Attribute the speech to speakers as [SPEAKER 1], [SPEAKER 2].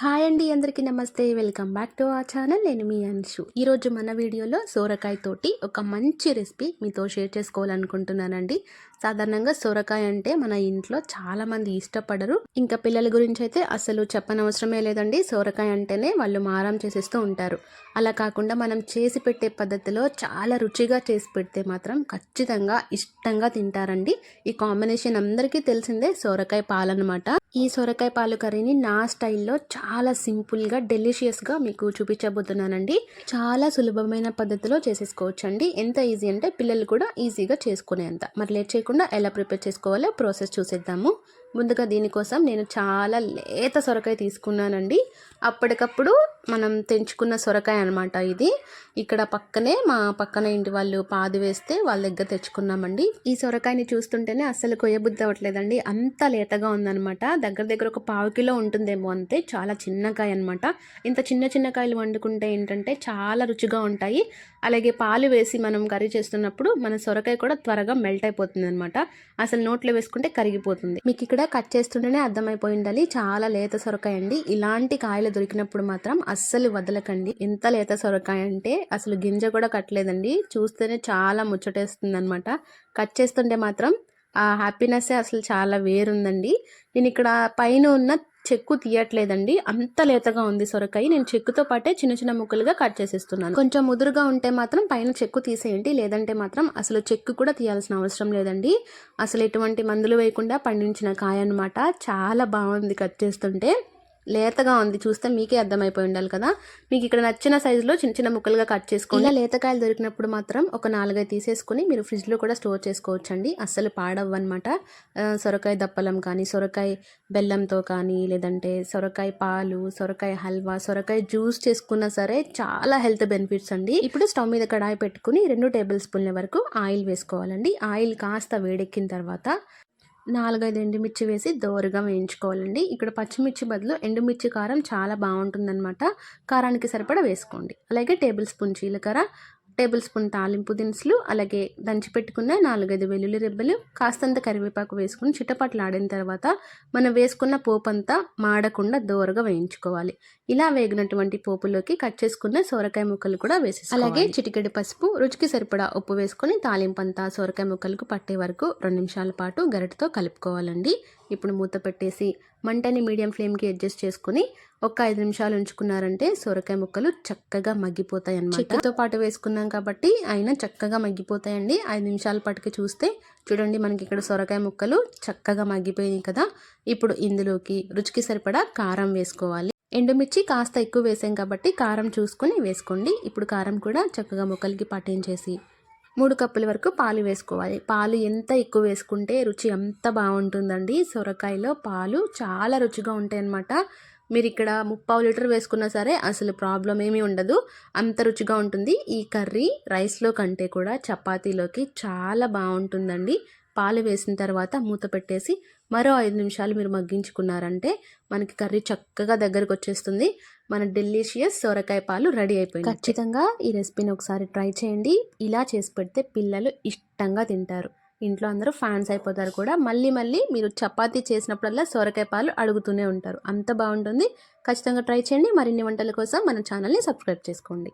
[SPEAKER 1] Hi అండి అందరికీ నమస్తే. వెల్కమ్ బ్యాక్ టు ఆ ఛానల్ నేను మీ అంశు. ఈరోజు మన వీడియోలో సోరకాయతోటి ఒక మంచి రెసిపీ మీతో షేర్ చేసుకోవాలనుకుంటున్నానండి. సాధారణంగా సొరకాయ అంటే మన ఇంట్లో చాలా మంది ఇష్టపడరు. ఇంకా పిల్లల గురించి అయితే అసలు చెప్పనవసరమే లేదండి. సొరకాయ అంటేనే వాళ్ళు మారం చేసేస్తూ ఉంటారు. అలా కాకుండా మనం చేసి పెట్టే పద్ధతిలో చాలా రుచిగా చేసి పెడితే మాత్రం ఖచ్చితంగా ఇష్టంగా తింటారండి. ఈ కాంబినేషన్ అందరికీ తెలిసిందే సొరకాయ పాలన్నమాట. ఈ సొరకాయ పాలు కర్రీని నా స్టైల్లో చాలా సింపుల్గా డెలిషియస్గా మీకు చూపించబోతున్నానండి. చాలా సులభమైన పద్ధతిలో చేసేసుకోవచ్చండి. ఎంత ఈజీ అంటే పిల్లలు కూడా ఈజీగా చేసుకునేంత. మరి లేట్ లేకుండా ఎలా ప్రిపేర్ చేసుకోవాలో ప్రాసెస్ చూసేద్దాము. ముందుగా దీనికోసం నేను చాలా లేత సొరకాయ తీసుకున్నానండి. అప్పటికప్పుడు మనం తెంచుకున్న సొరకాయ అనమాట ఇది. ఇక్కడ పక్కనే మా పక్కన ఇంటి వాళ్ళు పాది వేస్తే వాళ్ళ దగ్గర తెచ్చుకున్నామండి. ఈ సొరకాయని చూస్తుంటేనే అస్సలు కొయ్యబుద్ధి అవ్వట్లేదండి. అంత లేతగా ఉందనమాట దగ్గర దగ్గర ఒక పావు కిలో ఉంటుందేమో అంతే. చాలా చిన్నకాయ అనమాట ఇంత చిన్న చిన్న కాయలు వండుకుంటే ఏంటంటే చాలా రుచిగా ఉంటాయి. అలాగే పాలు వేసి మనం కర్రీ చేస్తున్నప్పుడు మన సొరకాయ కూడా త్వరగా మెల్ట్ అయిపోతుంది అనమాట అసలు నోట్లో వేసుకుంటే కరిగిపోతుంది. మీకు ఇక్కడ కట్ చేస్తుంటేనే అర్థమైపోయి ఉండాలి చాలా లేత సొరకాయ అండి. ఇలాంటి కాయలు దొరికినప్పుడు మాత్రం అస్సలు వదలకండి. ఎంత లేత సొరకాయ అంటే అసలు గింజ కూడా కట్టలేదండి. చూస్తేనే చాలా ముచ్చటేస్తుంది అనమాట కట్ చేస్తుంటే మాత్రం ఆ హ్యాపీనెస్సే అసలు చాలా వేరుందండి. నేను ఇక్కడ పైన ఉన్న చెక్కు తీయట్లేదండి. అంత లేతగా ఉంది సొరకాయ. నేను చెక్కుతో పాటే చిన్న చిన్న ముక్కలుగా కట్ చేసేస్తున్నాను. కొంచెం ముదురుగా ఉంటే మాత్రం పైన చెక్కు తీసేయండి. లేదంటే మాత్రం అసలు చెక్కు కూడా తీయాల్సిన అవసరం లేదండి. అసలు ఎటువంటి మందులు వేయకుండా పండించిన కాయ అనమాట చాలా బాగుంది కట్ చేస్తుంటే. లేతగా ఉంది. చూస్తే మీకే అర్థమైపోయి ఉండాలి కదా. మీకు ఇక్కడ నచ్చిన సైజులో చిన్న చిన్న ముక్కలుగా కట్ చేసుకోండి ఇలా లేతకాయలు దొరికినప్పుడు మాత్రం ఒక నాలుగైదు తీసేసుకుని మీరు ఫ్రిడ్జ్లో కూడా స్టోర్ చేసుకోవచ్చండి. అస్సలు పాడవ్వనమాట. సొరకాయ దప్పలం కానీ సొరకాయ బెల్లంతో కానీ లేదంటే సొరకాయ పాలు సొరకాయ హల్వా సొరకాయ జ్యూస్ చేసుకున్నా సరే చాలా హెల్త్ బెనిఫిట్స్ అండి. ఇప్పుడు స్టవ్ మీద కడాయి పెట్టుకుని రెండు టేబుల్ స్పూన్ల వరకు ఆయిల్ వేసుకోవాలండి. ఆయిల్ కాస్త వేడెక్కిన తర్వాత నాలుగైదు ఎండుమిర్చి వేసి దోరగా వేయించుకోవాలండి. ఇక్కడ పచ్చిమిర్చి బదులు ఎండుమిర్చి కారం చాలా బాగుంటుందన్నమాట. కారానికి సరిపడా వేసుకోండి. అలాగే టేబుల్ స్పూన్ జీలకర్ర టేబుల్ స్పూన్ తాలింపు దినుసులు అలాగే దంచి పెట్టుకున్న నాలుగైదు వెల్లుల్లి రెబ్బలు కాస్తంత కరివేపాకు వేసుకుని చిట్టపట్లు ఆడిన తర్వాత మనం వేసుకున్న పోపు అంతా మాడకుండా దోరగా వేయించుకోవాలి. ఇలా వేగినటువంటి పోపులోకి కట్ చేసుకున్న సోరకాయ ముక్కలు కూడా వేసి అలాగే చిటికెడు పసుపు రుచికి సరిపడా ఉప్పు వేసుకొని తాలింపు అంతా సోరకాయ ముక్కలకు పట్టే వరకు రెండు నిమిషాల పాటు గరిటతో కలుపుకోవాలండి. ఇప్పుడు మూత పెట్టేసి మంటని మీడియం ఫ్లేమ్కి అడ్జస్ట్ చేసుకుని ఒక ఐదు నిమిషాలు ఉంచుకున్నారంటే సొరకాయ ముక్కలు చక్కగా మగ్గిపోతాయి అన్నమాట. చిక్కుతో పాటు వేసుకున్నాం కాబట్టి అయినా చక్కగా మగ్గిపోతాయండి. ఐదు నిమిషాల పాటుకి చూస్తే చూడండి మనకి ఇక్కడ సొరకాయ ముక్కలు చక్కగా మగ్గిపోయినాయి కదా. ఇప్పుడు ఇందులోకి రుచికి సరిపడా కారం వేసుకోవాలి. ఎండుమిర్చి కాస్త ఎక్కువ వేసాం కాబట్టి కారం చూసుకొని వేసుకోండి. ఇప్పుడు కారం కూడా చక్కగా ముక్కలకి పట్టించేసి మూడు కప్పుల వరకు పాలు వేసుకోవాలి. పాలు ఎంత ఎక్కువ వేసుకుంటే రుచి అంత బాగుంటుందండి. సొరకాయలో పాలు చాలా రుచిగా ఉంటాయి అన్నమాట మీరు ఇక్కడ ముప్పావు లీటర్ వేసుకున్నా సరే అసలు ప్రాబ్లం ఏమీ ఉండదు. అంత రుచిగా ఉంటుంది. ఈ కర్రీ రైస్లో కంటే కూడా చపాతీలోకి చాలా బాగుంటుందండి. పాలు వేసిన తర్వాత మూత పెట్టేసి మరో ఐదు నిమిషాలు మీరు మగ్గించుకున్నారంటే మనకి కర్రీ చక్కగా దగ్గరకు వచ్చేస్తుంది. మన డెలిషియస్ సొరకాయ పాలు రెడీ అయిపోయింది ఖచ్చితంగా ఈ రెసిపీని ఒకసారి ట్రై చేయండి. ఇలా చేసి పెడితే పిల్లలు ఇష్టంగా తింటారు. ఇంట్లో అందరూ ఫ్యాన్స్ అయిపోతారు కూడా. మళ్ళీ మళ్ళీ మీరు చపాతీ చేసినప్పుడల్లా సొరకాయ పాలు అడుగుతూనే ఉంటారు. అంత బాగుంటుంది. ఖచ్చితంగా ట్రై చేయండి. మరిన్ని వంటల కోసం మన ఛానల్ని సబ్స్క్రైబ్ చేసుకోండి.